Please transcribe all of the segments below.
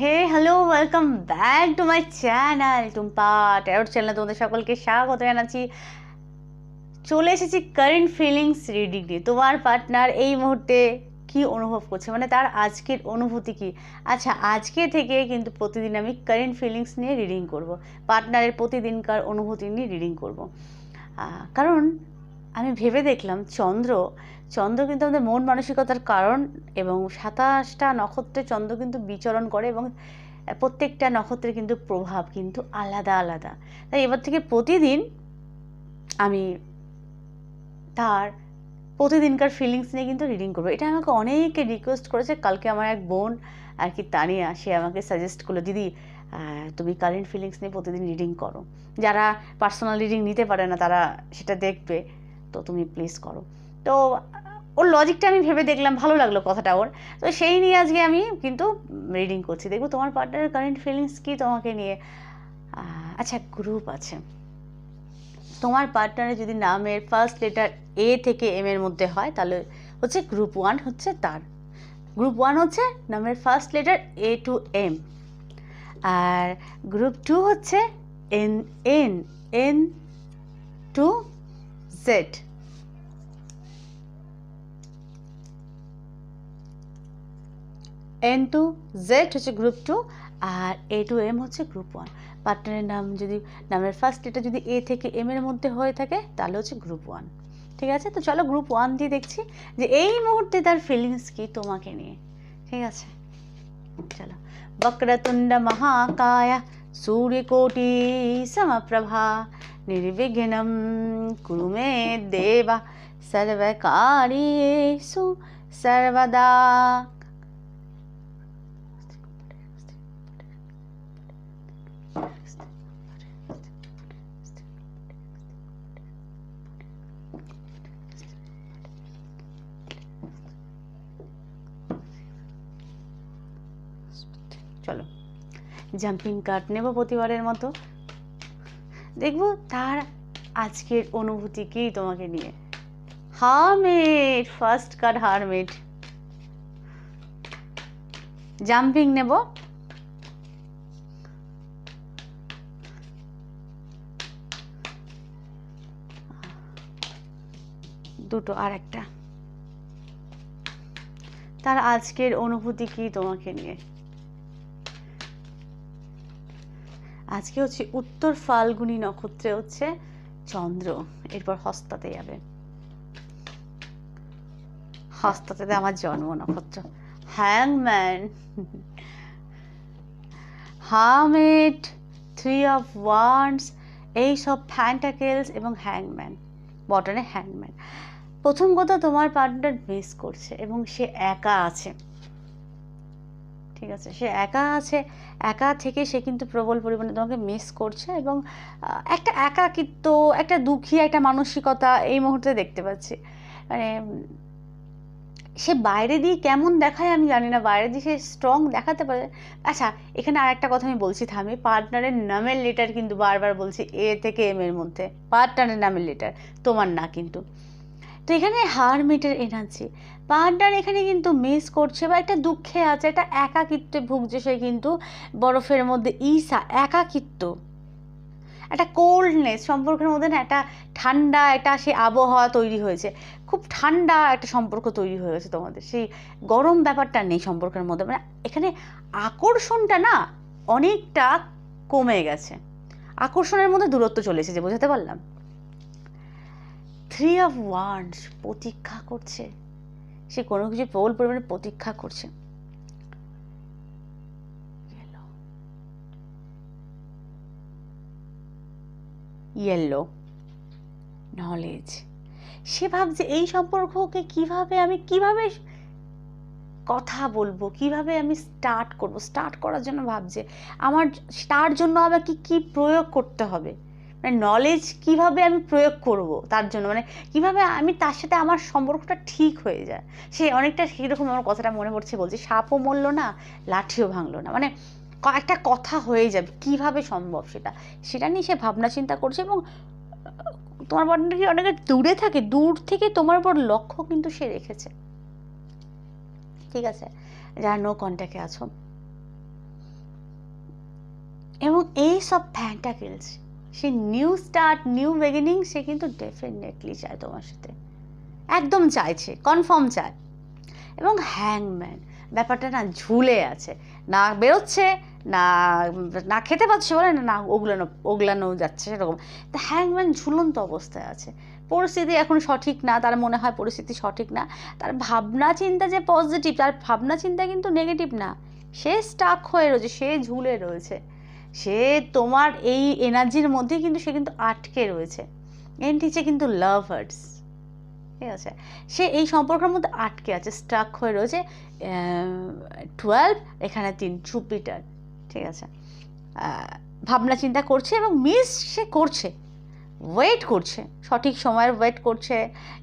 Hey hello welcome back to my channel Tumpa tarot চ্যানেলে তোমাদের সকলকে স্বাগত জানাচ্ছি। চলে এসেছি কারেন্ট ফিলিংস রিডিং নিয়ে তোমার পার্টনার এই মুহূর্তে কি অনুভব করছে? মানে তার আজকের অনুভূতি কি? আচ্ছা আজকে থেকে কিন্তু প্রতিদিন আমি কারেন্ট ফিলিংস নিয়ে রিডিং করব। পার্টনারের প্রতিদিনকার অনুভূতি নিয়ে রিডিং করব। কারণ আমি ভেবে দেখলাম, চন্দ্র চন্দ্র কিন্তু আমাদের মন মানসিকতার কারণ এবং সাতাশটা নক্ষত্রে চন্দ্র কিন্তু বিচরণ করে এবং প্রত্যেকটা নক্ষত্রের কিন্তু প্রভাব কিন্তু আলাদা আলাদা। তাই এবার থেকে প্রতিদিন আমি তার প্রতিদিনকার ফিলিংস নিয়ে কিন্তু রিডিং করব। এটা আমাকে অনেকে রিকোয়েস্ট করেছে, কালকে আমার এক বোন আর কি তানিয়া, সে আমাকে সাজেস্ট করল, দিদি তুমি কারেন্ট ফিলিংস নিয়ে প্রতিদিন রিডিং করো। যারা পার্সোনাল রিডিং নিতে পারে না, তারা সেটা দেখবে, তো তুমি প্লিজ করো। তো ওর লজিকটা আমি ভেবে দেখলাম, ভালো লাগল কথাটা ওর। তো সেই নিয়ে আজকে আমি কিন্তু রিডিং করছি। দেখব তোমার পার্টনারের কারেন্ট ফিলিংস কি তোমাকে নিয়ে। আচ্ছা গ্রুপ আছে। তোমার পার্টনারের যদি নামের ফার্স্ট লেটার এ থেকে এম এর মধ্যে হয়, তাহলে হচ্ছে গ্রুপ ওয়ান হচ্ছে তার। গ্রুপ ওয়ান হচ্ছে নামের first letter A to M R group two হচ্ছে N N N to Z N to Z হচ্ছে গ্রুপ টু আর এ টু এম হচ্ছে গ্রুপ ওয়ান পার্টনারের নাম যদি, নামের ফার্স্ট এটা যদি এ থেকে এম এর মধ্যে হয়ে থাকে, তাহলে হচ্ছে গ্রুপ ওয়ান ঠিক আছে? তো চলো গ্রুপ ওয়ান দিয়ে দেখছি যে এই মুহূর্তে তার ফিলিংস কি তোমাকে নিয়ে। ঠিক আছে? চলো। বক্রতুণ্ড মহাকায়, সূর্যকোটি সমপ্রভা, নির্বিঘ্নম কুরু মে দেবা সর্বকার্যেষু সর্বদা। জাম্পিং কাট নেব প্রতিবারের মতো। দেখব তার আজকের অনুভূতি কি তোমাকে নিয়ে। Hermit first cut hermit jumping নেব। দুটো আর একটা। তার আজকের অনুভূতি কি তোমাকে নিয়ে। আজকে হচ্ছে উত্তর ফাল্গুনি নক্ষত্রে হচ্ছে চন্দ্র। এরপর হস্তাতে যাবে। হস্তাতে আমার জন্ম নক্ষত্র। হ্যাংম্যান হামেট, থ্রি অফ ওয়ান্ডস, এই সব ফ্যান্টাকেলস এবং হ্যাংম্যান বটনে হ্যাংম্যান প্রথম কথা তোমার পার্টনার মিস করছে এবং সে একা আছে। ঠিক আছে? সে একা আছে, একা থেকে সে কিন্তু প্রবল পরিমাণে তোমাকে মিস করছে এবং একটা একাকিত্ব, একটা দুঃখী, একটা মানসিকতা এই মুহূর্তে দেখতে পাচ্ছি। মানে সে বাইরে দিয়ে কেমন দেখায় আমি জানি না, বাইরে দিয়ে সে স্ট্রং দেখাতে পারে। আচ্ছা এখানে আর একটা কথা আমি বলছি, থামি পার্টনারের নামের লেটার কিন্তু বারবার বলছি, এ থেকে এম এর মধ্যে। পার্টনারের নামের লেটার তোমার না কিন্তু। তো এখানে হারমিটের এনার্জি। পার্টনার এখানে কিন্তু মিস করছে বা একটা দুঃখে আছে, একটা একাকিত্বে ভুগছে সে কিন্তু বরফের মধ্যে। ইসা একাকিত্ব। একটা কোল্ডনেস সম্পর্কের মধ্যে না একটা ঠান্ডা, একটা সে আবহাওয়া তৈরি হয়েছে। খুব ঠান্ডা একটা সম্পর্ক তৈরি হয়ে গেছে তোমাদের। সেই গরম ব্যাপারটা নেই সম্পর্কের মধ্যে। মানে এখানে আকর্ষণটা না অনেকটা কমে গেছে। আকর্ষণের মধ্যে দূরত্ব চলে এসেছে, বোঝাতে পারলাম? থ্রি অফ ওয়ান্ডস প্রতীক্ষা করছে। সে কোনো কিছু প্রবল পরিমাণে প্রতীক্ষা করছে. ইয়েলো নলেজ সে ভাবছে, এই সম্পর্ককে কীভাবে আমি, কীভাবে কথা বলব, কীভাবে আমি স্টার্ট করব? স্টার্ট করার জন্য ভাবছে, আমার, তার জন্য আমাকে কি প্রয়োগ করতে হবে? মানে নলেজ কীভাবে আমি প্রয়োগ করব তার জন্য? মানে কীভাবে আমি তার সাথে আমার সম্পর্কটা ঠিক হয়ে যায়? সে অনেকটা সেরকম আমার কথাটা মনে পড়ছে বলছে, সাপও মরল না, লাঠিও ভাঙলো না। মানে একটা কথা হয়ে যাবে, কীভাবে সম্ভব সেটা? সেটা নিয়ে সে ভাবনা চিন্তা করছে এবং তোমার পার্টনার কি অনেক দূরে থাকে, দূর থেকে তোমার উপর লক্ষ্য কিন্তু সে রেখেছে। ঠিক আছে, যারা নো কন্ট্যাক্টে আছো। এবং এই সব ফ্যান্টাকেলস সে নিউ স্টার্ট নিউ বিগিনিং সে কিন্তু ডেফিনেটলি চায় তোমার সাথে। একদম চাইছে কনফার্ম চায়। এবং হ্যাংম্যান ব্যাপারটা না ঝুলে আছে। না বেরোচ্ছে, না না খেতে পাচ্ছে বলে, না ওগুলানো ওগুলানো যাচ্ছে সেরকম। তা হ্যাংম্যান ঝুলন্ত অবস্থায় আছে। পরিস্থিতি এখন সঠিক না, তার মনে হয় পরিস্থিতি সঠিক না। তার ভাবনা চিন্তা যে পজিটিভ তার ভাবনা চিন্তা কিন্তু নেগেটিভ না। সে স্টাক হয়ে রয়েছে, সে ঝুলে রয়েছে। সে তোমার এই এনার্জির মধ্যে কিন্তু সে কিন্তু আটকে রয়েছে। এন্ড হিচে কিন্তু লাভার্স ঠিক আছে? সে এই সম্পর্কের মধ্যে আটকে আছে স্ট্রাক হয়ে রয়েছে টুয়েলভ এখানে তিন জুপিটার ঠিক আছে? ভাবনা চিন্তা করছে এবং মিস সে করছে। ওয়েট করছে, সঠিক সময়ের ওয়েট করছে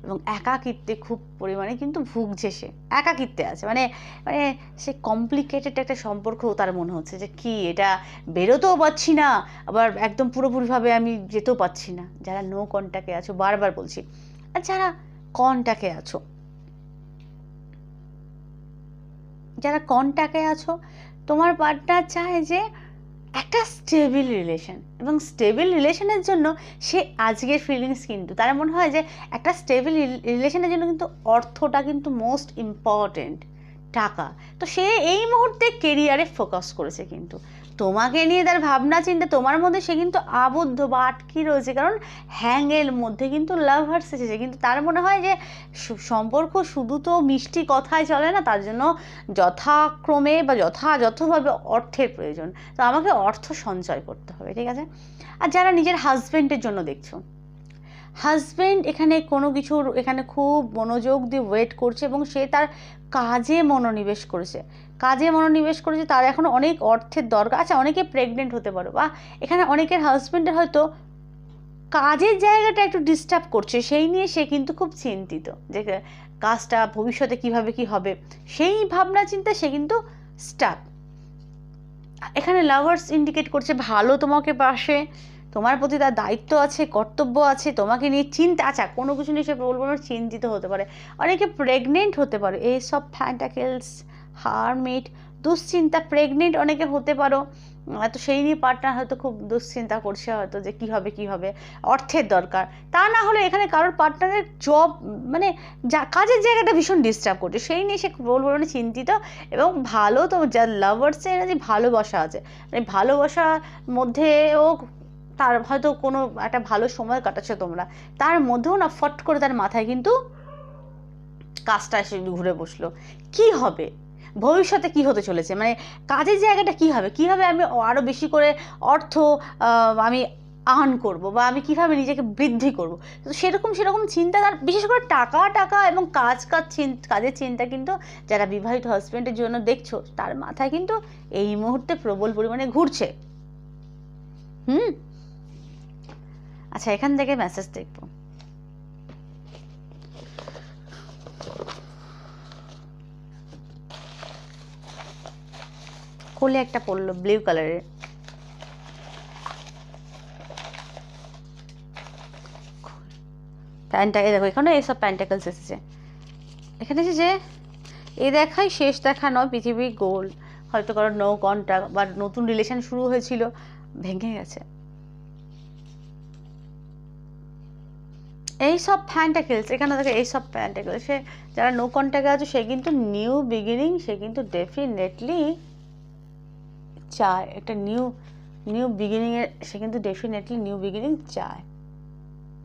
এবং একাকিত্বে খুব পরিমাণে কিন্তু ভুগছে সে, একাকিত্বে আছে। মানে মানে সে কমপ্লিকেটেড একটা সম্পর্ক তার মনে হচ্ছে যে কি, এটা বেরোতেও পাচ্ছি না, আবার একদম পুরোপুরিভাবে আমি যেতেও পাচ্ছি না। যারা নো কন্ট্যাক্টে আছো, বারবার বলছি, আর যারা কন্ট্যাক্টে আছো, যারা কন্ট্যাক্টে আছো, তোমার পার্টনার চায় যে একটা স্টেবিল রিলেশন এবং স্টেবিল রিলেশনের জন্য সে আজকের ফিলিংস কিন্তু, তার মনে হয় যে একটা স্টেবিল রিলেশনের জন্য কিন্তু অর্থটা কিন্তু মোস্ট ইম্পর্ট্যান্ট টাকা। তো সে এই মুহূর্তে কেরিয়ারে ফোকাস করেছে কিন্তু। তোমাকে নিয়ে তার ভাবনা চিন্তা, তোমার মধ্যে সে কিন্তু আবদ্ধ বা আটকি রয়েছে। কারণ হ্যাংয়ের মধ্যে কিন্তু লাভার্স এসেছে। কিন্তু তার মনে হয় যে সম্পর্ক শুধু তো মিষ্টি কথায় চলে না, তার জন্য যথাক্রমে বা যথাযথভাবে অর্থের প্রয়োজন। তো আমাকে অর্থ সঞ্চয় করতে হবে, ঠিক আছে? আর যারা নিজের হাজব্যান্ডের জন্য দেখছ হাজব্যান্ড এখানে কোনো কিছুর, এখানে খুব মনোযোগ দিয়ে ওয়েট করছে এবং সে তার কাজে মনোনিবেশ করেছে। কাজে মনোনিবেশ করেছে, তার এখন অনেক অর্থের দরকার। আচ্ছা অনেকে প্রেগনেন্ট হতে পারো বা এখানে অনেকের হাজব্যান্ডের হয়তো কাজের জায়গাটা একটু ডিস্টার্ব করছে, সেই নিয়ে সে কিন্তু খুব চিন্তিত যে কাজটা ভবিষ্যতে কীভাবে কি হবে। সেই ভাবনা চিন্তা সে কিন্তু স্টাক এখানে লাভার্স ইন্ডিকেট করছে, ভালো তোমাকে পাশে, তোমার প্রতি তার দায়িত্ব আছে, কর্তব্য আছে, তোমাকে নিয়ে চিন্তা আচ্ছা কোনো কিছু নিয়ে সে বলব চিন্তিত হতে পারে। অনেকে প্রেগনেন্ট হতে পারে এইসব ফ্যান্টাকেলস হারমিট দুশ্চিন্তা প্রেগনেন্ট অনেকে হতে পারো। তো সেই নিয়ে পার্টনার হয়তো খুব দুশ্চিন্তা করছে হয়তো যে কী হবে কী হবে, অর্থের দরকার। তা না হলে এখানে কারোর পার্টনারের জব মানে যা, কাজের জায়গাটা ভীষণ ডিস্টার্ব করছে। সেই নিয়ে সে বলব না চিন্তিত এবং ভালো তো যা লাভার্সের এনার্জি ভালোবাসা আছে মানে ভালোবাসার মধ্যেও তার হয়তো কোনো একটা ভালো সময় কাটাচ্ছ তোমরা। তার মধ্যেও না ফট করে তার মাথায় কিন্তু কাজটা এসে ঘুরে বসল। কি হবে? ভবিষ্যতে কি হতে চলেছে? মানে কাজের জায়গাটা কি হবে? কীভাবে আমি আরও বেশি করে অর্থ আমি আর্ন করব বা আমি কীভাবে নিজেকে বৃদ্ধি করব? তো সেরকম সেরকম চিন্তা তার বিশেষ করে টাকা টাকা এবং কাজ কাজ কাজের চিন্তা কিন্তু যারা বিবাহিত হাজব্যান্ডের জন্য দেখছ, তার মাথায় কিন্তু এই মুহূর্তে প্রবল পরিমাণে ঘুরছে। হুম? আচ্ছা এখান থেকে মেসেজ দেখব। কোলে একটা পড়ল ব্লু কালারের প্যান্টা দেখো এখানে এইসব প্যান্টাকেলস এসেছে। এখানে এসেছে এ দেখাই শেষ দেখা নয়, পৃথিবী গোল হয়তো কারও নো কন্ট্যাক্ট বা নতুন রিলেশন শুরু হয়েছিল, ভেঙে গেছে। এই সব ফ্যান্টাকেলস এখানে দেখো এই সব ফ্যান্টাকেলস সে যারা নো কন্ট্যাক্টে আছে, সে কিন্তু নিউ বিগিনিং সে কিন্তু ডেফিনেটলি চায়, একটা নিউ নিউ বিগিনিংয়ের সে কিন্তু ডেফিনেটলি নিউ বিগিনিং চায়।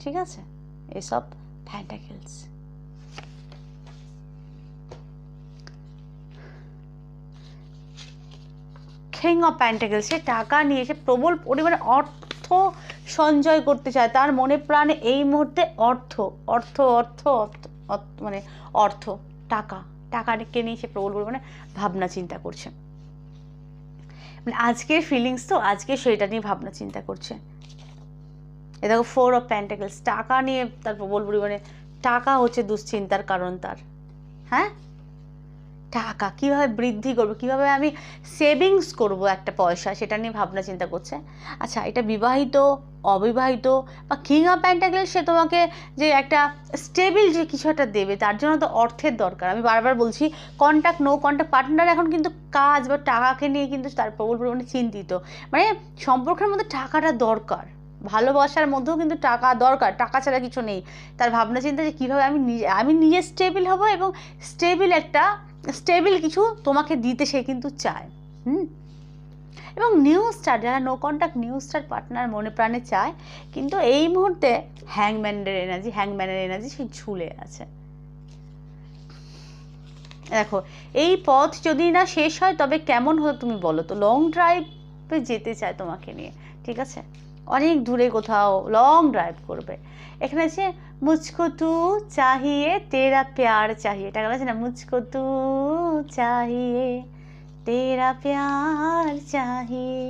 ঠিক আছে? এসব ফ্যান্টাকেলস কিং অফ প্যান্টাকেলস সে টাকা নিয়ে, সে প্রবল পরিমাণে অর্থ সঞ্চয় করতে চায়। তার মনে প্রাণে এই মুহূর্তে অর্থ অর্থ, অর্থ- মানে অর্থ, টাকা। টাকাকে নিয়ে সে প্রবল পরিমাণে ভাবনা চিন্তা করছে। মানে আজকের ফিলিংস তো আজকে সেটা নিয়ে ভাবনা চিন্তা করছে। এ দেখো ফোর অফ প্যান্টাকেলস টাকা নিয়ে তারপর বলব মানে টাকা হচ্ছে দুশ্চিন্তার কারণ তার। হ্যাঁ? টাকা, কীভাবে বৃদ্ধি করব, কীভাবে আমি সেভিংস করব একটা পয়সা, সেটা নিয়ে ভাবনা চিন্তা করছে। আচ্ছা এটা বিবাহিত, অবিবাহিত বা কিং অফ প্যান্টাগেল সে তোমাকে যে একটা স্টেবিল যে কিছু একটা দেবে, তার জন্য তো অর্থের দরকার। আমি বারবার বলছি কন্ট্যাক্ট নো কন্ট্যাক্ট পার্টনার এখন কিন্তু কাজ বা টাকাকে নিয়ে কিন্তু তার প্রবল পরিমাণে চিন্তিত। মানে সম্পর্কের মধ্যে টাকাটা দরকার। ভালোবাসার মধ্যেও কিন্তু টাকা দরকার, টাকা ছাড়া কিছু নেই। তার ভাবনা চিন্তা যে কীভাবে আমি নিজে আমি নিজে স্টেবিল হব এবং স্টেবিল একটা স্টেবিল কিছু তোমাকে দিতে সে কিন্তু চায়, হুম? এবং নিউ স্টার যারা no contact new star partner মনে প্রাণে চায়, কিন্তু এই মুহূর্তে হ্যাংম্যানের এনার্জি হ্যাংম্যানের এনার্জি সে ঝুলে আছে। দেখো, এই পথ যদি না শেষ হয়, তবে কেমন হতো তুমি বলো তো? লং ড্রাইভে যেতে চায় তোমাকে নিয়ে, ঠিক আছে? অনেক দূরে কোথাও লং ড্রাইভ করবে। এখানে আছে মুঝকো তু চাহিয়ে তেরা প্যার চাহিয়ে এটা গেল আছে না মুঝকো তু চাহিয়ে তেরা প্যার চাহিয়ে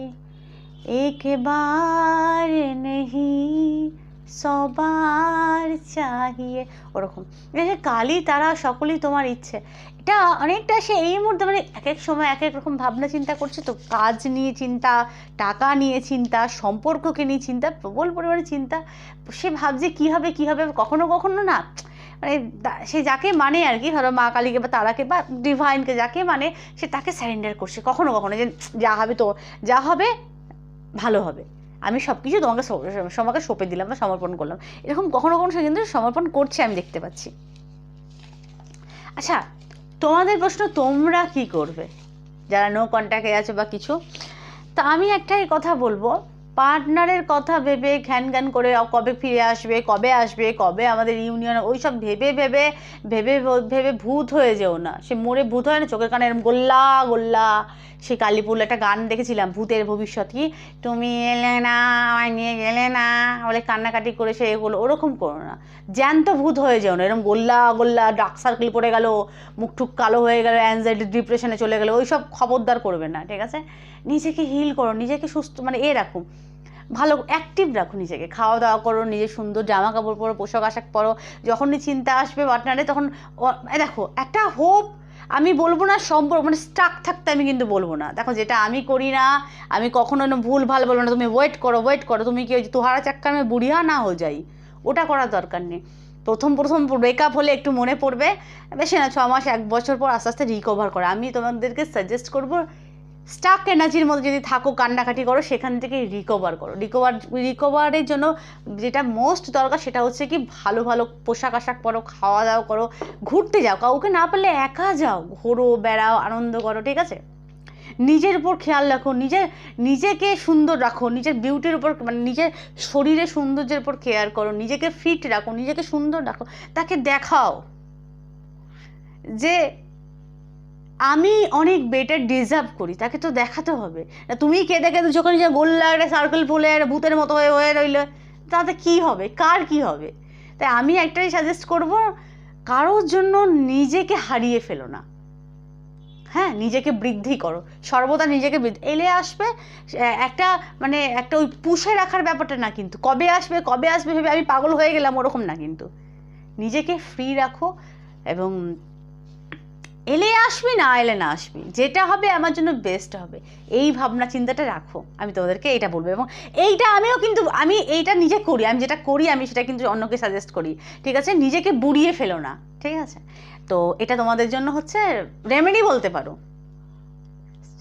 एक बार नहीं সবার চাহিয়ে, ওরকম। দেখে কালি, তারা সকলেই তোমার ইচ্ছে। এটা অনেকটা সে এই মুহূর্তে মানে এক এক সময় এক এক রকম ভাবনা চিন্তা করছে, তো কাজ নিয়ে চিন্তা, টাকা নিয়ে চিন্তা, সম্পর্ককে নিয়ে চিন্তা, প্রবল পরিমাণে চিন্তা। সে ভাবছে কী হবে কী হবে, কখনো কখনো না মানে সে যাকে মানে আর কি, ধরো মা কালীকে বা তারাকে বা ডিভাইনকে যাকে মানে সে তাকে স্যারেন্ডার করছে। কখনো কখনো যে যা হবে তো, যা হবে, ভালো হবে। আমি সব কিছু তোমাকে সো- তোমাকে সঁপে দিলাম বা সমর্পণ করলাম। এরকম কখনো কখনো সে কিন্তু সমর্পণ করছে, আমি দেখতে পাচ্ছি। আচ্ছা তোমাদের প্রশ্ন, তোমরা কি করবে? যারা নো কন্ট্যাক্টে আছে বা কিছু, তা আমি একটাই কথা বলব। পার্টনারের কথা ভেবে, ঘ্যান ঘ্যান করে কবে ফিরে আসবে, কবে আসবে, কবে আমাদের ইউনিয়ন ওই সব ভেবে ভেবে ভেবে ভেবে ভূত হয়ে যেও না। সে মরে ভূত হয় না, চোখের কানে এরম গোল্লা গোল্লা সে কালীপুর একটা গান দেখেছিলাম, ভূতের ভবিষ্যৎ কি? তুমি এলে না, আমায় নিয়ে গেলে না বলে কান্নাকাটি করে সে এগুলো। ওরকম করো না। জ্যান্ত ভূত হয়ে যেও না। এরকম গোল্লা গোল্লা ডার্ক সার্কেল পড়ে গেল, মুখ টুক কালো হয়ে গেল অ্যাংজাইটি ডিপ্রেশনে চলে গেলো, ওই সব খবরদার করবে না, ঠিক আছে? নিজেকে হিল করো, নিজেকে সুস্থ মানে এ রাখো। ভালো অ্যাক্টিভ রাখো নিজেকে। খাওয়া দাওয়া করো, নিজের সুন্দর জামা কাপড় পরো, পোশাক আশাক পরো, যখনই চিন্তা আসবে পার্টনারে তখন দেখো, একটা হোপ আমি বলব না, সম্পর্ক মানে স্টাক থাকতে আমি কিন্তু বলব না। দেখো যেটা আমি করি না, আমি কখনো ভুল, ভালো বলব না। তুমি ওয়েট করো ওয়েট করো। তুমি কি তোহারা চাক্কা আমি বুড়িয়া না হয়ে যাই? ওটা করার দরকার নেই। প্রথম প্রথম ব্রেকআপ হলে একটু মনে পড়বে। বেশি না, ছ মাস, এক বছর পর আস্তে আস্তে রিকভার করে। আমি তোমাদেরকে সাজেস্ট করব স্টাক এনার্জির মধ্যে যদি থাকো, কান্নাকাটি করো, সেখান থেকে রিকভার করো। রিকভার রিকভারের জন্য যেটা মোস্ট দরকার, সেটা হচ্ছে কি, ভালো ভালো পোশাক আশাক পরো খাওয়া দাওয়া করো, ঘুরতে যাও। কাউকে না পারলে একা যাও, ঘোরো, বেড়াও, আনন্দ করো, ঠিক আছে? নিজের উপর খেয়াল রাখো নিজের নিজেকে সুন্দর রাখো, নিজের বিউটির উপর মানে নিজের শরীরের সৌন্দর্যের উপর কেয়ার করো, নিজেকে ফিট রাখো, নিজেকে সুন্দর রাখো, তাকে দেখাও। যে আমি অনেক বেটার ডিজার্ভ করি, তাকে তো দেখাতে হবে। না, তুমি কেঁদে কেঁদে যখন যে গোল্লা একটা সার্কেল ফুলে, একটা ভূতের মতো হয়ে হয়ে রইলে? তাতে কি হবে? কার কি হবে? তাই আমি একটাই সাজেস্ট করব, কারোর জন্য নিজেকে হারিয়ে ফেলো না। হ্যাঁ নিজেকে বৃদ্ধি করো। সর্বদা নিজেকে এলে আসবে একটা মানে একটা ওই পুষে রাখার ব্যাপারটা না কিন্তু। কবে আসবে কবে আসবে ভেবে আমি পাগল হয়ে গেলাম, ওরকম না কিন্তু। নিজেকে ফ্রি রাখো এবং এলে আসবি, না এলে না আসবি। যেটা হবে আমার জন্য বেস্ট হবে। এই ভাবনা চিন্তাটা রাখো। আমি তোমাদেরকে এটা বলব এবং এইটা আমিও কিন্তু, আমি এইটা নিজে করি। আমি যেটা করি, আমি সেটা কিন্তু অন্যকে সাজেস্ট করি। ঠিক আছে? নিজেকে বুড়িয়ে ফেলো না। ঠিক আছে? তো এটা তোমাদের জন্য হচ্ছে রেমেডি বলতে পারো।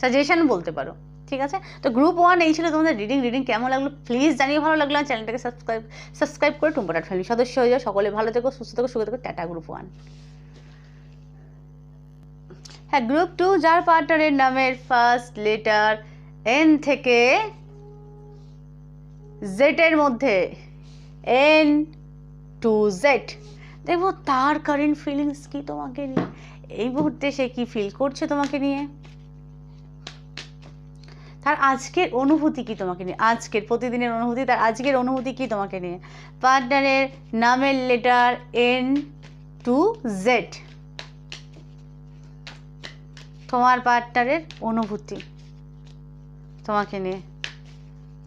সাজেশন বলতে পারো। ঠিক আছে? তো গ্রুপ ওয়ান এই ছিল তোমাদের রিডিং রিডিং কেমন লাগল? প্লিজ জানিয়ে ভালো লাগল। চ্যানেলটাকে সাবস্ক্রাইব সাবস্ক্রাইব করে টুম্পাটার ফ্যামিলি সদস্য হয়ে যাও। সকলে ভালো থেকো, সুস্থ থেকো, সুখে থেকো। টাটা গ্রুপ ওয়ান হ্যাঁ গ্রুপ টু যার পার্টনারের নামের ফার্স্ট লেটার এন থেকে জেটের মধ্যে এন টু জেড দেখব তার কারেন্ট ফিলিংস কি তোমাকে নিয়ে, এই মুহূর্তে সে কি ফিল করছে তোমাকে নিয়ে? তার আজকের অনুভূতি কি তোমাকে নিয়ে, আজকের প্রতিদিনের অনুভূতি, তার আজকের অনুভূতি কি তোমাকে নিয়ে? পার্টনারের নামের লেটার এন টু জেড তোমার পার্টনারের অনুভূতি। তোমাকে নিয়ে।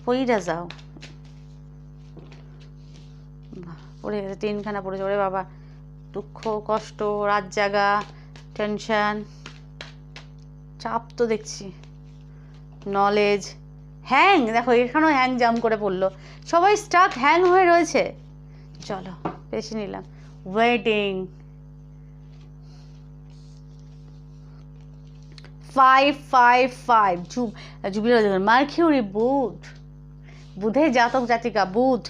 পইরা যাও। পড়ে গেছে তিনখানা পড়েছে। ওরে বাবা, দুঃখ, কষ্ট, রাত জাগা টেনশন চাপ তো দেখছি। নলেজ হ্যাং দেখো, এখানেও হ্যাং জাম করে পড়ল। সবাই স্টাক হ্যাং হয়ে রয়েছে। চলো, বেশি নিলাম। ওয়েটিং ফাইভ ফাইভ ফাইভ জুব জুবির মার্কিউরি বুধ। বুধের জাতক জাতিকা, বুধ।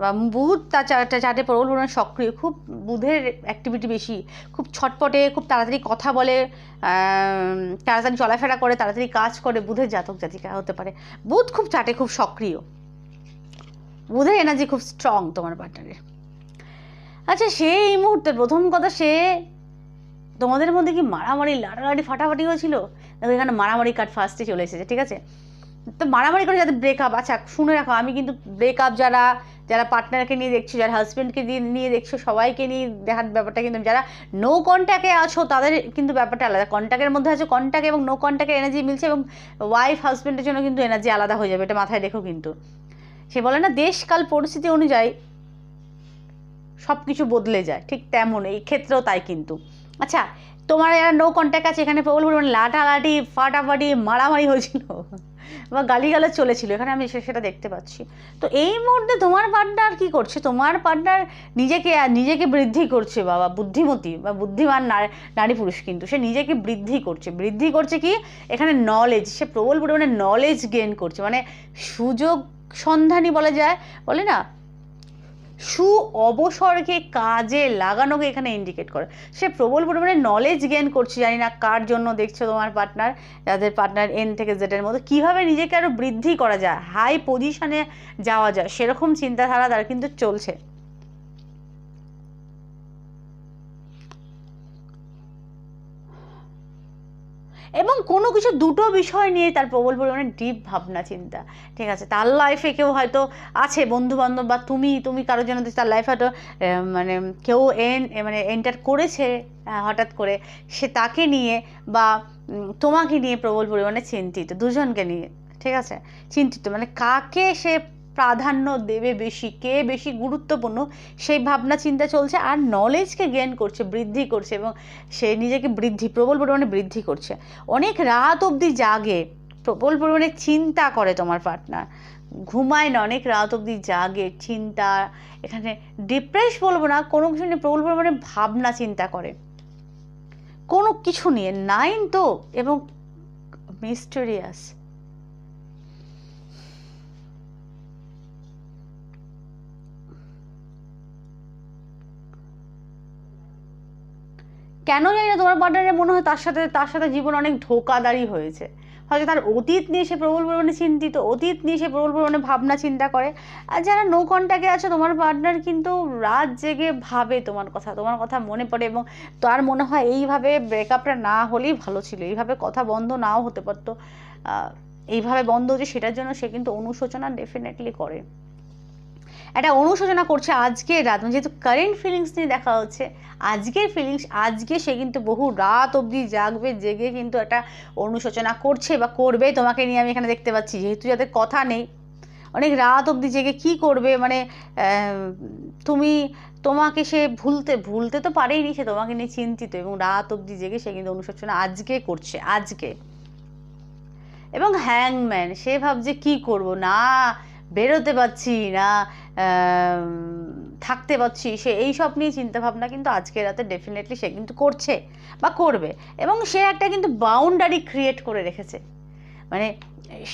বা বুধ তার চারটে চারটে প্রবল পরিমাণে সক্রিয়। খুব বুধের অ্যাক্টিভিটি বেশি। খুব ছটপটে, খুব তাড়াতাড়ি কথা বলে তাড়াতাড়ি চলাফেরা করে, তাড়াতাড়ি কাজ করে বুধের জাতক জাতিকা হতে পারে। বুধ খুব চাটে, খুব সক্রিয়। বুধের এনার্জি খুব স্ট্রং তোমার পার্টনারের আচ্ছা সে এই মুহূর্তে প্রথম কথা সে তোমাদের মধ্যে কি মারামারি লাটালাটি ফাটাফাটি হয়েছিল দেখো, এখানে মারামারি কাট ফার্স্টে চলে এসেছে, ঠিক আছে? তো মারামারি করে যাদের ব্রেকআপ আচ্ছা শুনে রাখো, আমি কিন্তু ব্রেকআপ যারা যারা পার্টনারকে নিয়ে দেখছ, যারা হাজব্যান্ডকে নিয়ে দেখছ, সবাইকে নিয়ে দেখার ব্যাপারটা কিন্তু, যারা নো কন্ট্যাক্টে আছো, তাদের কিন্তু ব্যাপারটা আলাদা। কন্ট্যাক্টের মধ্যে আছে কন্ট্যাক্ট এবং নো কন্ট্যাক্টের এনার্জি মিলছে এবং ওয়াইফ হাজব্যান্ডের জন্য কিন্তু এনার্জি আলাদা হয়ে যাবে, এটা মাথায় রেখো কিন্তু। সে বলে না, দেশকাল পরিস্থিতি অনুযায়ী সব কিছু বদলে যায়, ঠিক তেমন এই ক্ষেত্রেও তাই কিন্তু। আচ্ছা তোমার যারা নো কন্ট্যাক্ট আছে এখানে প্রবল পরিমাণে লাটালাটি ফাটাফাটি, মারামারি হয়েছিল। বা গালিগালাজ চলেছিল, এখানে আমি সেটা দেখতে পাচ্ছি। তো এই মুহূর্তে তোমার পার্টনার কি করছে? তোমার পার্টনার নিজেকে নিজেকে বৃদ্ধি করছে, বাবা, বুদ্ধিমতী বা বুদ্ধিমান নারী- নারী পুরুষ কিন্তু, সে নিজেকে বৃদ্ধি করছে। বৃদ্ধি করছে কি? এখানে নলেজ সে প্রবল পরিমাণে নলেজ গেন করছে। মানে সুযোগ সন্ধানী বলা যায়, বলে না? সু অবসরকে কাজে লাগানোকে এখানে ইন্ডিকেট করে। সে প্রবল পরিমাণে নলেজ গেন করছে, জানি না কার জন্য দেখছ তোমার পার্টনার যাদের পার্টনার এন থেকে জেডের মধ্যে। কীভাবে নিজেকে আরও বৃদ্ধি করা যায় হাই পজিশনে যাওয়া যায়, সেরকম চিন্তাধারা তার কিন্তু চলছে। এবং কোনো কিছু দুটো বিষয় নিয়ে তার প্রবল পরিমাণে ডিপ ভাবনা, চিন্তা। ঠিক আছে? তার লাইফে কেউ হয়তো আছে বন্ধু বান্ধব বা তুমি তুমি কারোর জন্য তার লাইফে হয়তো মানে কেউ এন মানে এন্টার করেছে হঠাৎ করে, সে তাকে নিয়ে বা তোমাকে নিয়ে প্রবল পরিমাণে চিন্তিত, দুজনকে নিয়ে। ঠিক আছে? চিন্তিত মানে কাকে সে প্রাধান্য দেবে বেশি, কে বেশি গুরুত্বপূর্ণ সেই ভাবনা চিন্তা চলছে আর নলেজকে গেন করছে, বৃদ্ধি করছে এবং সে নিজেকে বৃদ্ধি, প্রবল পরিমাণে বৃদ্ধি করছে। অনেক রাত অবধি জাগে, প্রবল পরিমাণে চিন্তা করে তোমার পার্টনার ঘুমায় না, অনেক রাত অবধি জাগে, চিন্তা, এখানে ডিপ্রেস বলব না, কোনো কিছু নিয়ে প্রবল পরিমাণে ভাবনা চিন্তা করে। কোনো কিছু নিয়ে নাইন তো, এবং মিস্টেরিয়াস কেন জানি না তোমার পার্টনারের মনে হয় তার সাথে তার সাথে জীবন অনেক ধোকাদারি হয়েছে। হয়তো তার অতীত নিয়ে সে প্রবল পরিমাণে চিন্তিত, অতীত নিয়ে সে প্রবল পরিমাণে ভাবনা চিন্তা করে। আর যারা নো কন্ট্যাক্টে আছে, তোমার পার্টনার কিন্তু রাত জেগে ভাবে তোমার কথা তোমার কথা মনে পড়ে এবং তার মনে হয় এইভাবে ব্রেকআপটা না হলেই ভালো ছিল, এইভাবে কথা বন্ধ নাও হতে পারতো। এইভাবে বন্ধ হচ্ছে সেটার জন্য সে কিন্তু অনুশোচনা ডেফিনেটলি করে। একটা অনুশোচনা করছে আজকের রাত। মানে যেহেতু কারেন্ট ফিলিংস নিয়ে দেখা হচ্ছে, আজকের ফিলিংস আজকে সে কিন্তু বহু রাত অবধি জাগবে, জেগে কিন্তু একটা অনুশোচনা করছে বা করবে। তোমাকে নিয়ে আমি এখানে দেখতে পাচ্ছি, যেহেতু যাদের কথা নেই, অনেক রাত অবধি জেগে কি করবে? মানে তুমি, তোমাকে সে ভুলতে ভুলতে তো পারেইনি সে তোমাকে নিয়ে চিন্তিত এবং রাত অবধি জেগে সে কিন্তু অনুশোচনা আজকে করছে, আজকে। এবং হ্যাংম্যান সে ভাবছে কি করব? না, বেরোতে পারছি না থাকতে পারছি। সে এই সব নিয়ে চিন্তাভাবনা কিন্তু আজকে রাতে ডেফিনেটলি সে কিন্তু করছে বা করবে। এবং সে একটা কিন্তু বাউন্ডারি ক্রিয়েট করে রেখেছে। মানে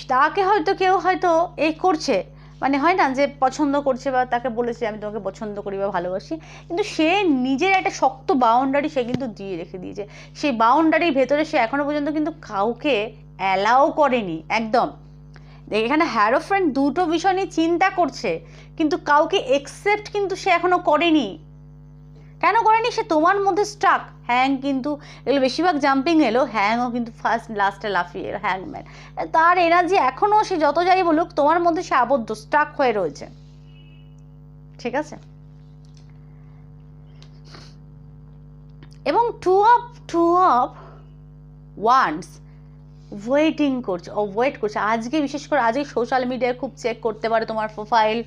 তাকে হয়তো কেউ হয়তো এই করছে। মানে হয় না যে পছন্দ করছে বা তাকে বলেছে, আমি তোমাকে পছন্দ করি বা ভালোবাসি। কিন্তু সে নিজের একটা শক্ত বাউন্ডারি সে কিন্তু দিয়ে রেখে দিয়েছে। সেই বাউন্ডারির ভেতরে সে এখনও পর্যন্ত কিন্তু কাউকে অ্যালাও করেনি। একদম। এখানে হ্যারো ফ্রেন্ড দুটো বিষয় নিয়ে চিন্তা করছে, কিন্তু কাউকে একসেপ্ট কিন্তু সে এখনও করেনি। কেন করেনি? সে তোমার মধ্যে স্ট্রাক হ্যাং কিন্তু, এগুলো বেশিরভাগ জাম্পিং এলো, হ্যাংও কিন্তু ফার্স্ট লাস্টে লাফিয়ে হ্যাংম্যান। তার এনার্জি এখনও সে যত যাই বলুক, তোমার মধ্যে সে আবদ্ধ স্ট্রাক হয়ে রয়েছে। ঠিক আছে? এবং two of two of once waiting করছে, ও ওয়েট করছে। আজকে বিশেষ করে আজকে সোশ্যাল মিডিয়ায় খুব চেক করতে পারে তোমার প্রোফাইল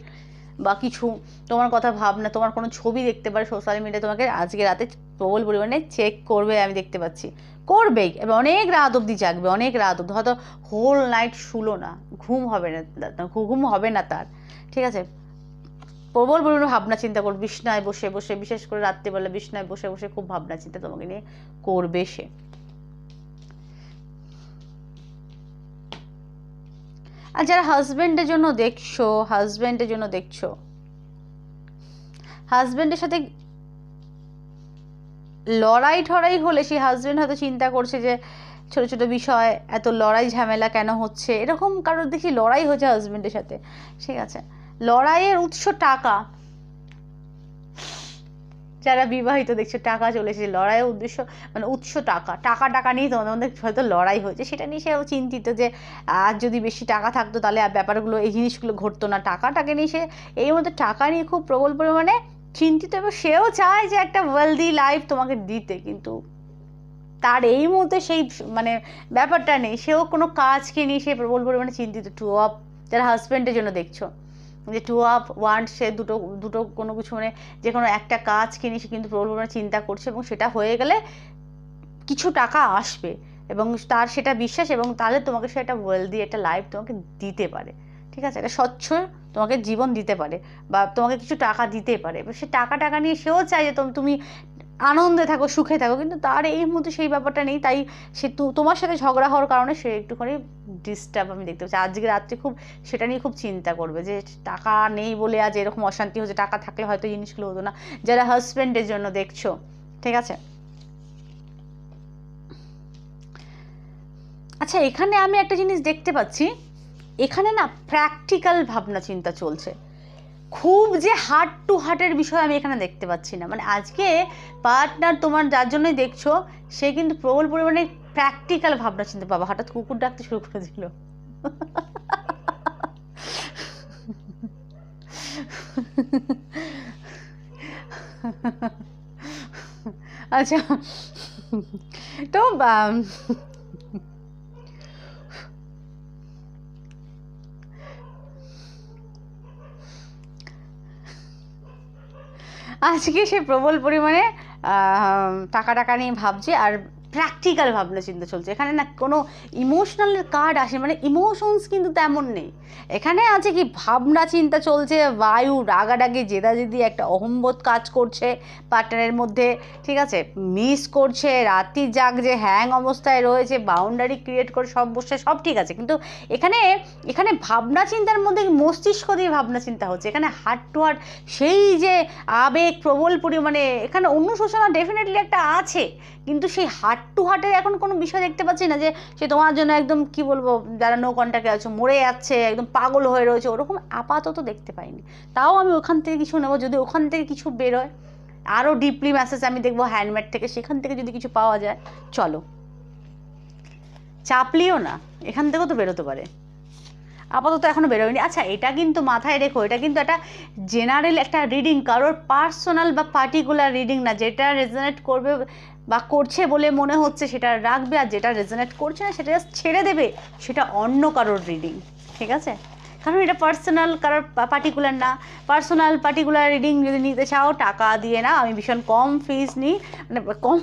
বা কিছু। তোমার কথা ভাবনা, তোমার কোনো ছবি দেখতে পারে সোশ্যাল মিডিয়ায় তোমাকে আজকে রাতে প্রবল পরিমাণে চেক করবে আমি দেখতে পাচ্ছি। করবেই, এবার অনেক রাত অবধি জাগবে, অনেক রাত অবধি। হয়তো হোল নাইট শুলো না, ঘুম হবে না, ঘুম হবে না তার, ঠিক আছে? প্রবল পরিমাণে ভাবনা চিন্তা করবে বিছনায় বসে বসে, বিশেষ করে রাত্রিবেলা বিছনায় বসে বসে খুব ভাবনা চিন্তা তোমাকে নিয়ে করবে সে। আর যারা হাজব্যান্ডের জন্য দেখছ হাজব্যান্ডের জন্য দেখছ হাজব্যান্ডের সাথে লড়াই ঠড়াই হলে সেই হাজব্যান্ড হয়তো চিন্তা করছে যে, ছোট ছোট বিষয়, এত লড়াই ঝামেলা কেন হচ্ছে? এরকম কারোর দেখি লড়াই হচ্ছে হাজব্যান্ডের সাথে। ঠিক আছে? লড়াইয়ের উৎস টাকা। যারা বিবাহিত, দেখছ টাকা চলে এসেছে, লড়াইয়ের উদ্দেশ্য মানে উৎস টাকা টাকা টাকা নিয়ে তোমাদের মধ্যে হয়তো লড়াই হয়েছে। সেটা নিয়ে সেও চিন্তিত যে আর যদি বেশি টাকা থাকতো তাহলে আর ব্যাপারগুলো, এই জিনিসগুলো ঘটতো না। টাকাটাকে নিয়ে সে এই মধ্যে টাকা নিয়ে খুব প্রবল পরিমাণে চিন্তিত এবং সেও চায় যে একটা ওয়েলদি লাইফ তোমাকে দিতে। কিন্তু তার এই মুহূর্তে সেই মানে ব্যাপারটা নেই। সেও কোনো কাজকে নিয়ে সে প্রবল পরিমাণে চিন্তিত। টু অফ যারা হাজব্যান্ডের জন্য দেখছ। যে টু অফ ওয়ান্ট সে দুটো দুটো কোনো কিছু মানে যে কোনো একটা কাজ কিনে সে কিন্তু প্রবল পরিমাণে চিন্তা করছে এবং সেটা হয়ে গেলে কিছু টাকা আসবে এবং তার সেটা বিশ্বাস এবং তাহলে তোমাকে সে একটা ওয়েলদি একটা লাইফ তোমাকে দিতে পারে। ঠিক আছে? একটা স্বচ্ছ তোমাকে জীবন দিতে পারে বা তোমাকে কিছু টাকা দিতে পারে। সে টাকা টাকা নিয়ে সেও চায় যে তুমি আনন্দে থাকো, সুখে থাকো, কিন্তু তার এই মুহূর্তে সেই ব্যাপারটা নেই। তাই সে তোমার সাথে ঝগড়া হওয়ার কারণে সে একটুখানি ডিস্টার্ব আমি দেখতে পাচ্ছি। আজকে রাত্রে খুব, সেটা নিয়ে খুব চিন্তা করবে যে টাকা নেই বলে আজ এরকম অশান্তি হচ্ছে, টাকা থাকলে হয়তো জিনিসগুলো হতো না। যারা হাজব্যান্ডের জন্য দেখছ, ঠিক আছে? আচ্ছা এখানে আমি একটা জিনিস দেখতে পাচ্ছি। এখানে না প্র্যাকটিক্যাল ভাবনা চিন্তা চলছে। খুব যে হার্ট টু হার্টের বিষয় আমি এখানে দেখতে পাচ্ছি না। মানে আজকে পার্টনার তোমার যার জন্যই দেখছ, সে কিন্তু প্রবল পরিমাণে প্র্যাকটিক্যাল ভাবনা চিন্তা বাবা হঠাৎ কুকুর ডাকতে শুরু করে দিল। আচ্ছা তো আজকে সে প্রবল পরিমাণে টাকা টাকা নিয়ে ভাবছে আর প্র্যাকটিক্যাল ভাবনা চিন্তা চলছে। এখানে না কোনো ইমোশনাল কার্ড আসে মানে ইমোশনস কিন্তু তেমন নেই। এখানে আছে কি, ভাবনা চিন্তা চলছে, বায়ু রাগাডাগি জেদাজেদি, একটা অহম্বোধ কাজ করছে পার্টনারের মধ্যে, ঠিক আছে? মিস করছে রাত্রি জাগছে হ্যাং অবস্থায় রয়েছে বাউন্ডারি ক্রিয়েট করে সব বসে সব ঠিক আছে। কিন্তু এখানে এখানে ভাবনা চিন্তার মধ্যে মস্তিষ্ক দিয়ে ভাবনা চিন্তা হচ্ছে। এখানে হার্ট টু হার্ট সেই যে আবেগ প্রবল পরিমাণে এখানে অনুশোচনা ডেফিনেটলি একটা আছে, কিন্তু সেই হার্ট টু হার্টের এখন কোনো বিষয় দেখতে পাচ্ছি না যে সে তোমার জন্য একদম কি বলব, যারা নো কন্ট্যাক্টে আছো, মরে যাচ্ছে, একদম পাগল হয়ে রয়েছে, ওরকম আপাতত দেখতে পাইনি। তাও আমি ওখান থেকে কিছু নেব, যদি ওখান থেকে কিছু বেরোয় আরও ডিপলি মেসেজ আমি দেখব হ্যান্ডমেড থেকে, সেখান থেকে যদি কিছু পাওয়া যায়, চলো। চাপলিও না, এখান থেকেও তো বেরোতে পারে। আপাতত এখনও বেরোয়নি। আচ্ছা এটা কিন্তু মাথায় রেখো, এটা কিন্তু একটা জেনারেল একটা রিডিং কারোর পার্সোনাল বা পার্টিকুলার রিডিং না, যেটা রেজনেট করবে বা করছে বলে মনে হচ্ছে সেটা রাখবে আর যেটা রেজনেট করছে না, সেটা ছেড়ে দেবে, সেটা অন্য কারোর রিডিং ঠিক আছে? কারণ এটা পার্সোনাল কারোর পার্টিকুলার না। পার্সোনাল পার্টিকুলার রিডিং যদি নিতে চাও, টাকা দিয়ে না, আমি ভীষণ কম ফিস নিই মানে কম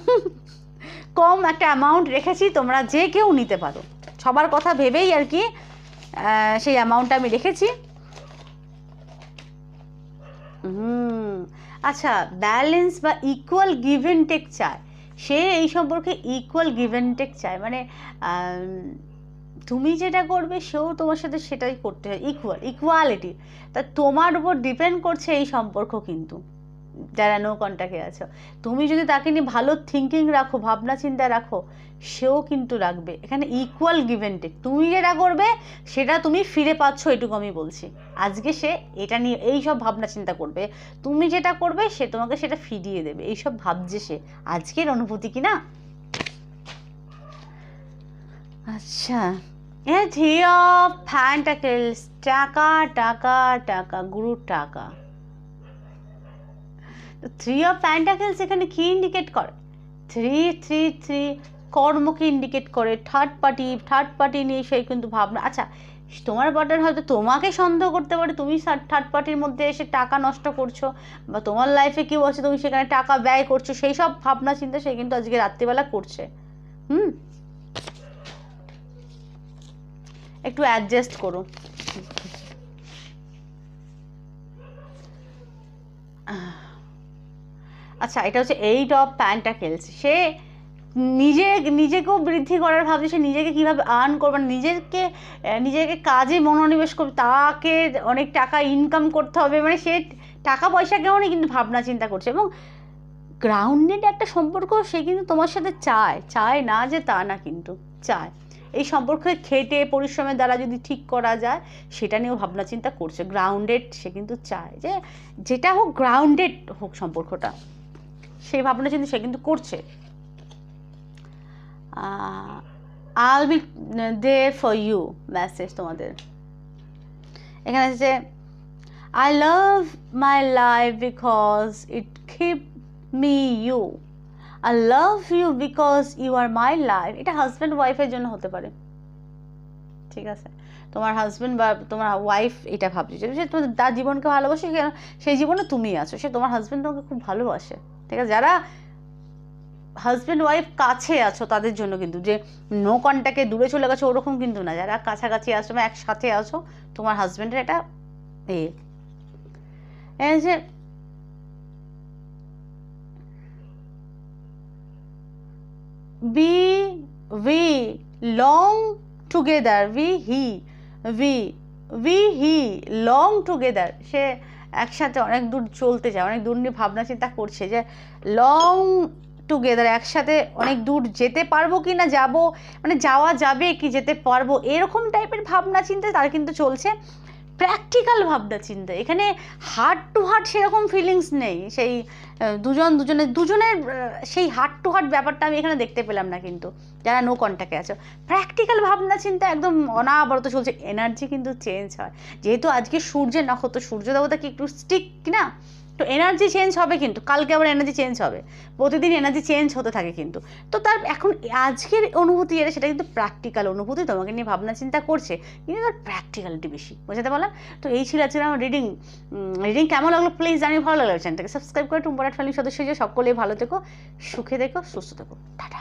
কম একটা অ্যামাউন্ট রেখেছি, তোমরা যে কেউ নিতে পারো। সবার কথা ভেবেই আর কি সেই অ্যামাউন্টটা আমি রেখেছি। হুম আচ্ছা ব্যালেন্স বা ইকুয়াল গিভ অ্যান্ড টেক চায় সে এই সম্পর্কে ইকুয়াল গিভেন টেক চায়। মানে তুমি যেটা করবে সেও তোমার সাথে সেটাই করতে হয়। ইকুয়াল ইকুয়ালিটি তা তোমার উপর ডিপেন্ড করছে এই সম্পর্ক কিন্তু। যারা নো কন্ট্যাক্টে আছো। তুমি যদি তাকে নিয়ে ভালো থিঙ্কিং রাখো, ভাবনা চিন্তা রাখো, সেও কিন্তু রাখবে। এখানে ইকুয়াল গিভ অ্যান্ড টেক তুমি যেটা করবে, সেটা তুমি ফিরে পাচ্ছ, এটুকু আমি বলছি। আজকে সে এটা নিয়ে এই সব ভাবনা চিন্তা করবে। তুমি যেটা করবে, সে তোমাকে সেটা ফিরিয়ে দেবে। এইসব ভাবছে সে। আজকের অনুভূতি কি না? আচ্ছা। এ থ্রি অফ টাকা টাকা টাকা গুরুর টাকা। থ্রি অফ প্যান্টাকেলস এখানে কি ইন্ডিকেট করে? থ্রি থ্রি থ্রি কর্মকে ইন্ডিকেট করে থার্ড পার্টি থার্ড পার্টি নিয়ে সেই কিন্তু ভাবনা। আচ্ছা তোমার পার্টনার হয়তো তোমাকে সন্দেহ করতে পারে, তুমি থার্ড পার্টির মধ্যে এসে টাকা নষ্ট করছ, বা তোমার লাইফে কেউ আছে তুমি সেখানে টাকা ব্যয় করছ, সেই সব ভাবনা চিন্তা সে কিন্তু আজকে রাত্রিবেলা করছে। হুম? একটু অ্যাডজাস্ট করো। আচ্ছা এটা হচ্ছে এইট অফ প্যান্টাকেলস সে নিজে, নিজেকেও বৃদ্ধি করার ভাবছে, সে নিজেকে কীভাবে আর্ন করবে, নিজেকে নিজেকে কাজে মনোনিবেশ করবে, তাকে অনেক টাকা ইনকাম করতে হবে মানে সে টাকা পয়সাকেও নিয়ে কিন্তু ভাবনা চিন্তা করছে এবং গ্রাউন্ডেড একটা সম্পর্ক সে কিন্তু তোমার সাথে চায় চায় না যে তা না কিন্তু, চায়। এই সম্পর্কে খেটে, পরিশ্রমের দ্বারা যদি ঠিক করা যায়, সেটা নিয়েও ভাবনা চিন্তা করছে। গ্রাউন্ডেড সে কিন্তু চায় যে, যেটা হোক গ্রাউন্ডেড হোক সম্পর্কটা। সেই ভাবনা চিন্তা সে কিন্তু করছে। I'll be there for you message তোমাদের। এখানে আছে I love my life because it keep me you I love you because you are my life এটা হাজব্যান্ড ওয়াইফের জন্য হতে পারে। ঠিক আছে? তোমার হাজব্যান্ড বা তোমার ওয়াইফ এটা ভাবছে। যে সে তোমার তার জীবনকে ভালোবাসে সেই জীবনে তুমি আছো। সে তোমার হাজব্যান্ড তোমাকে খুব ভালোবাসে। ঠিক আছে? যারা হাজব্যান্ড ওয়াইফ কাছে আছো তাদের জন্য কিন্তু যে নো কন্ট্যাক্টে দূরে চলে গেছো ওরকম কিন্তু না। যারা কাছাকাছি আছো বা একসাথে আছো, তোমার হাজব্যান্ডের একটা এ। যে we we long together, we, he, we we, he long together সে একসাথে অনেক দূর চলতে যায়, অনেক দূর নিয়ে ভাবনা চিন্তা করছে যে লং টুগেদার একসাথে অনেক দূর যেতে পারব কি না যাব মানে যাওয়া যাবে কি যেতে পারব, এরকম টাইপের ভাবনা চিন্তা তার কিন্তু চলছে। প্র্যাকটিক্যাল ভাবনা চিন্তা। এখানে হার্ট টু হার্ট সেরকম ফিলিংস নেই। সেই দুজন, দুজনের দুজনের সেই হার্ট টু হার্ট ব্যাপারটা আমি এখানে দেখতে পেলাম না কিন্তু। যারা নো কন্ট্যাক্টে আছে। প্র্যাকটিক্যাল ভাবনা চিন্তা একদম অনাবরত চলছে। এনার্জি কিন্তু চেঞ্জ হয়। যেহেতু আজকে সূর্যের নক্ষত্র, সূর্য দেবতা কি একটু স্টিক না তো এনার্জি চেঞ্জ হবে কিন্তু, কালকে আবার এনার্জি চেঞ্জ হবে, প্রতিদিন এনার্জি চেঞ্জ হতে থাকে কিন্তু। তো তার এখন আজকের অনুভূতি এটা, সেটা কিন্তু প্র্যাকটিক্যাল অনুভূতি, তোমাকে নিয়ে ভাবনা চিন্তা করছে, কিন্তু তার প্র্যাকটিক্যালিটি বেশি, বুঝতে পারলাম? তো এই ছিল আজকে আমার রিডিং রিডিং কেমন লাগল প্লিজ জানি ভালো লাগল। চ্যানেলটাকে সাবস্ক্রাইব করে টুম্পরাট ফ্যামিলির সদস্য যে সকলেই ভালো থেকো, সুখে থেকো, সুস্থ থেকো। টাটা।